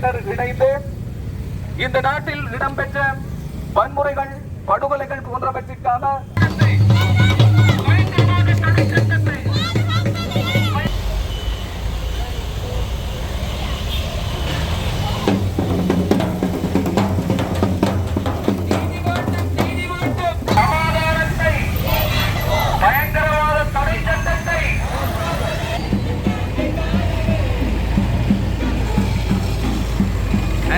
அமைப்பினர் இணைந்து இந்த நாட்டில் இடம்பெற்ற வன்முறைகள் படுகொலைகள் போன்றவற்றிற்கான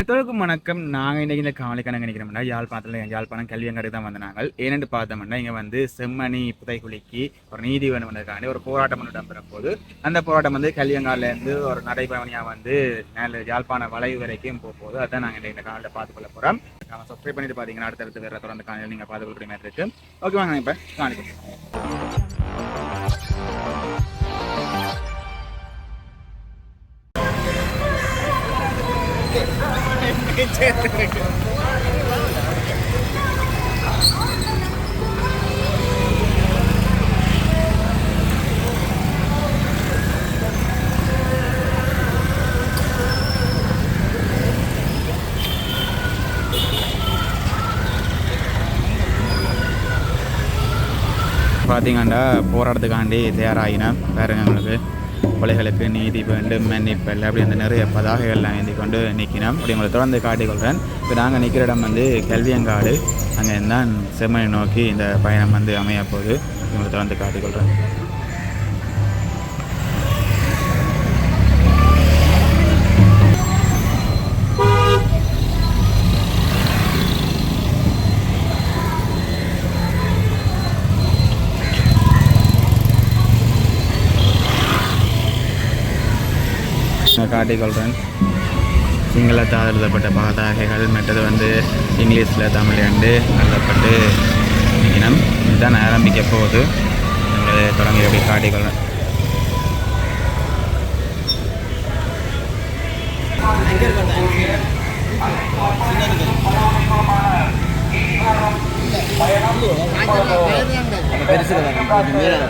அனைத்தோருக்கும் வணக்கம். நாங்கள் இன்றைக்கி இந்த காவலிக்கான நினைக்கிறோம்னா யாழ்ப்பாணத்தில் யாழ்ப்பாணம் கல்வியங்காடு தான் வந்த நாங்கள் ஏனென்று பார்த்தோம்னா இங்கே வந்து செம்மணி புதைக்குழிக்கு ஒரு நீதி வேணும் வந்ததுக்காண்டி ஒரு போராட்டம் ஒன்று இடம்பெற போது அந்த போராட்டம் வந்து கல்வியங்காடுலேருந்து ஒரு நடைபயணியாக வந்து மேலே யாழ்ப்பாண வளைவு வரைக்கும் போக போகுது. அதான் நாங்கள் இந்த காலையில் பார்த்துக்கொள்ள போகிறோம் நம்ம சப்ஸ்கிரைப் பண்ணிட்டு பார்த்தீங்கன்னா அடுத்தடுத்து வேறு தொடர்ந்து காலையில் நீங்கள் பார்த்துக்கொள்ள மாதிரி இருக்குது ஓகே வாங்க இப்போ காணிக்கிறோம் பார்த்தீங்கன்னா போராட்டத்துக்காண்டி தயாராகினேன் வேறு எங்களுக்கு. கொலைகளுக்கு நீதி வேண்டும் மன்னிப்பல் அப்படி அந்த நிறைய பதாகைகள்லாம் ஏந்தி கொண்டு நிற்கினோம். அப்படி உங்களை தொடர்ந்து காட்டிக்கொள்கிறேன். இப்போ நாங்கள் நிற்கிற இடம் வந்து கல்வியங்காடு. அங்கே தான் செம்மனை நோக்கி இந்த பயணம் வந்து அமையப்போகுது. உங்களை தொடர்ந்து காட்டிக்கொள்கிறேன். காட்டிக்கொள்கிறேன் சிங்களத்தால் எழுதப்பட்ட பதாகைகள் மற்றது வந்து இங்கிலீஷில் தமிழ் ரெண்டு எழுதப்பட்டு இனம் இதுதான் ஆரம்பிக்க போகுது. உங்களை தொடங்கி எப்படி காட்டிக்கொள்கிறேன்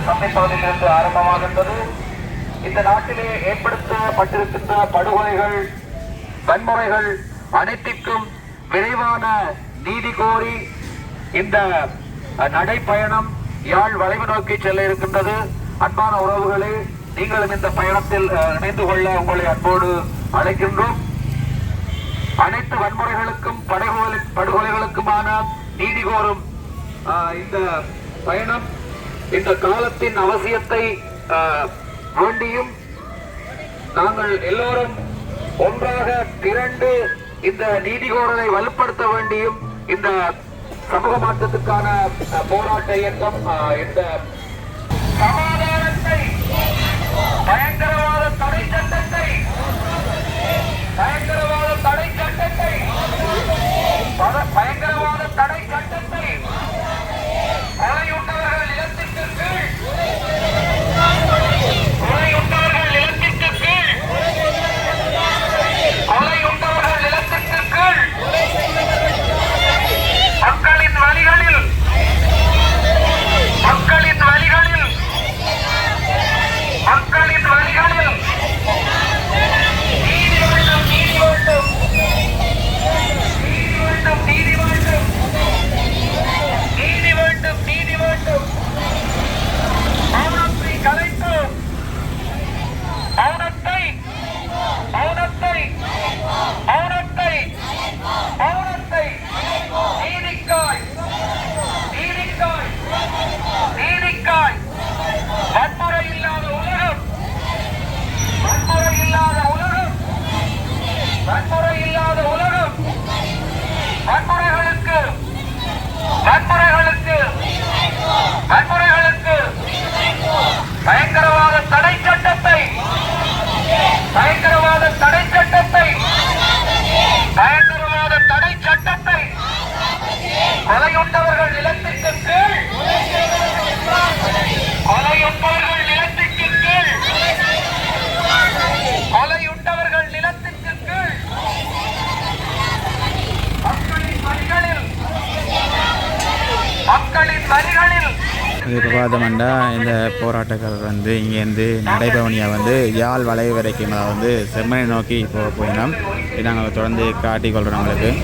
சந்தைப்பகுதியிலிருந்து ஆரம்பமாகின்றது இந்த நாட்டிலே ஏற்படுத்தப்பட்டிருக்கின்ற படுகொலைகள் வன்முறைகள் அனைத்திற்கும் விரைவான நீதி கோரி இந்த நடைப்பயணம் யாழ் வளைவு நோக்கி செல்ல இருக்கின்றது. அன்பான உறவுகளே நீங்களும் இந்த பயணத்தில் அஹ், இணைந்து கொள்ள உங்களை அன்போடு அழைக்கின்றோம். அனைத்து வன்முறைகளுக்கும் படுகொலை படுகொலைகளுக்குமான நீதி கோரும் ஆஹ், இந்த பயணம் இந்த காலத்தின் அவசியத்தை ஆஹ், வேண்டியும் நாங்கள் எல்லோரும் ஒன்றாக திரண்டு இந்த நீதி கோரலை வலுப்படுத்த வேண்டியும் இந்த சமூக மாற்றத்துக்கான போராட்ட இயக்கம் இந்த சமாதானத்தை பயங்கரவாத தடை சட்டத்தை பயங்கரவாத தடை சட்டத்தை பயங்கரவாத தடை சட்டத்தை கொலையுண்டவர்கள் நிலை இது இந்த போராட்டக்காரர் வந்து இங்கேருந்து நடைபவனியாக வந்து யாழ் வளைவு வரைக்கும் வந்து செம்மனை நோக்கி போக போயினோம். நாங்கள் தொடர்ந்து காட்டிக்கொள்கிறோம் கொள்கிறோம்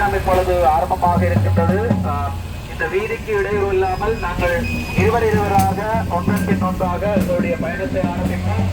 பயணம் இப்பொழுது ஆரம்பமாக இருக்கின்றது. இந்த வீதிக்கு இடையூறு இல்லாமல் நாங்கள் இருவர் இருவராக ஒன்றன் பின் ஒன்றாக எங்களுடைய பயணத்தை ஆரம்பிப்போம்.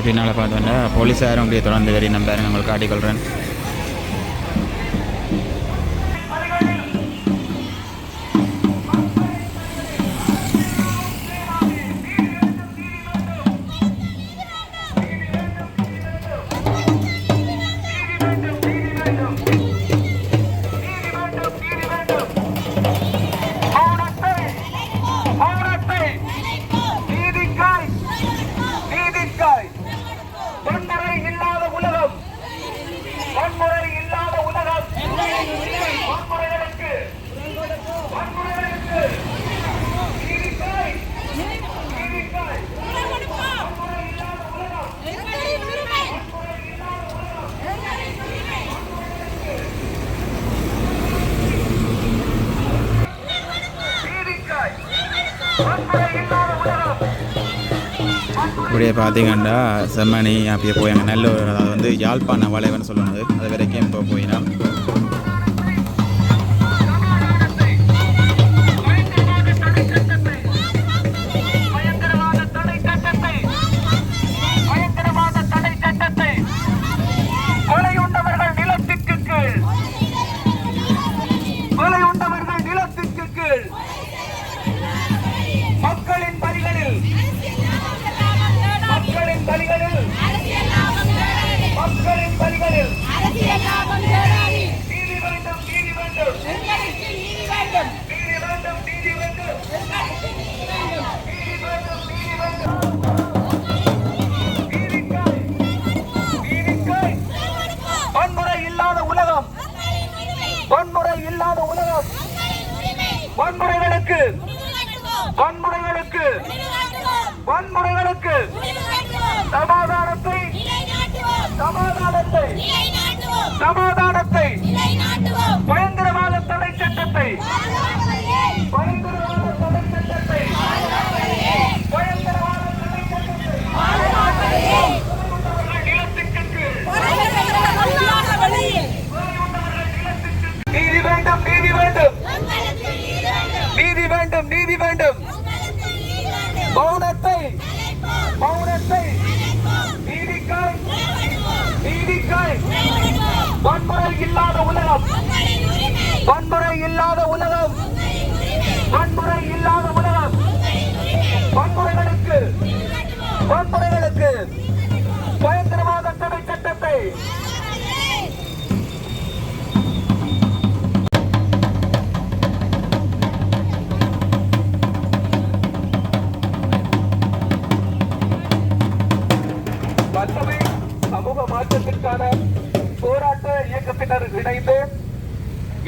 பின்னால் பார்த்தோன்னா போலீஸாரும் அப்படியே தொடர்ந்து வரி நம்பாருங்க உங்களுக்கு காட்டிக்கொள்கிறேன் இப்படியே பார்த்தீங்கன்னா செம்மணி அப்படியே போய் அங்கே நல்ல ஒரு அதாவது வந்து யாழ்ப்பாண வளைவன் சொல்லுவாங்க. அது வரைக்கும் இப்போ போயினா வன்முறைகளுக்கு. வன்முறைகளுக்கு. வன்முறைகளுக்கு. சமாதானத்தை. சமாதானத்தை. சமாதானத்தை பயங்கரவாத தடை சட்டத்தை பயங்கரவாத தடை சட்டத்தை பயங்கரவாத தடை சட்டத்தை நிலத்துக்கு கீழ் நீதி வேண்டும் நீதி வேண்டும் நீதி வேண்டும் நீதி வேண்டும் மௌனத்தை மௌனத்தை நீதிக்காய் நீதிக்காய் வன்முறை இல்லாத உலகம். வன்முறை இல்லாத உலகம். வன்முறை இல்லாத உலகம். வன்முறைகளுக்கு வன்முறை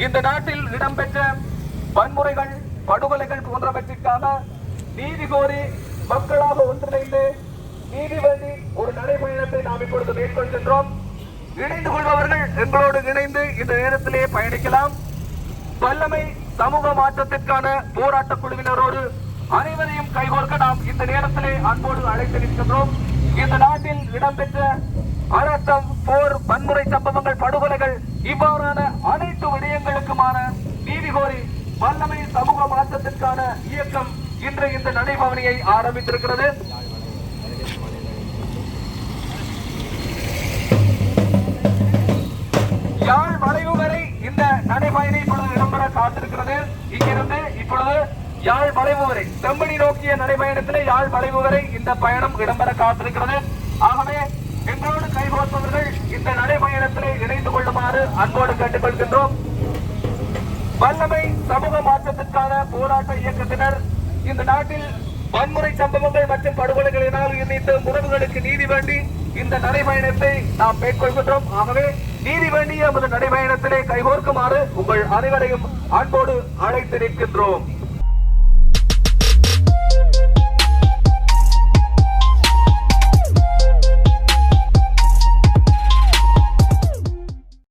இந்த நாட்டில் இடம்பெற்ற வன்முறைகள் படுகொலைகள் போன்றவற்றிற்கான நீதி கோரி மக்களாக ஒன்றிணைந்து நீதி வேண்டி ஒரு நடைபயணத்தை நாம் இப்பொழுது மேற்கொள்கின்றோம். இணைந்து கொள்பவர்கள் எங்களோடு இணைந்து இந்த நேரத்திலே பயணிக்கலாம். வல்லமை சமூக மாற்றத்திற்கான போராட்ட குழுவினரோடு அனைவரையும் கைகோர்க்க நாம் இந்த நேரத்திலே அன்போடு அழைத்து நிற்கின்றோம். இந்த நாட்டில் இடம்பெற்ற அரசம் போர் வன்முறை சம்பவங்கள் படுகொலைகள் இவ்வாறான அனைத்து விடயங்களுக்குமான நீதி கோரி வல்லமை சமூக மாற்றத்திற்கான இயக்கம் இன்று இந்த நடைபவனியை ஆரம்பித்திருக்கிறது. யாழ் வளைவு வரை இந்த நடைபயணி இப்பொழுது இடம்பெற காத்திருக்கிறது. இங்கிருந்து இப்பொழுது யாழ் வளைவு வரை செம்பனி நோக்கிய நடைபயணத்திலே யாழ் வளைவு வரை இந்த பயணம் இடம்பெற காத்திருக்கிறது. ஆகவே எங்களோடு கைகோர்ப்பவர்கள் இந்த நடைபயணத்திலே இணைந்து கொள்ளுமாறு அன்போடு கேட்டுக்கொள்கின்றோம். வல்லமை சமூக மாற்றத்திற்கான போராட்ட இயக்கத்தினர் இந்த நாட்டில் வன்முறை சம்பவங்கள் மற்றும் படுகொலைகளினால் இணைத்து உறவுகளுக்கு நீதி வேண்டி இந்த நடைபயணத்தை நாம் மேற்கொள்கின்றோம். ஆகவே நீதி வேண்டிய நமது நடைபயணத்திலே கைகோர்க்குமாறு உங்கள் அனைவரையும் அன்போடு அழைத்து நிற்கின்றோம்.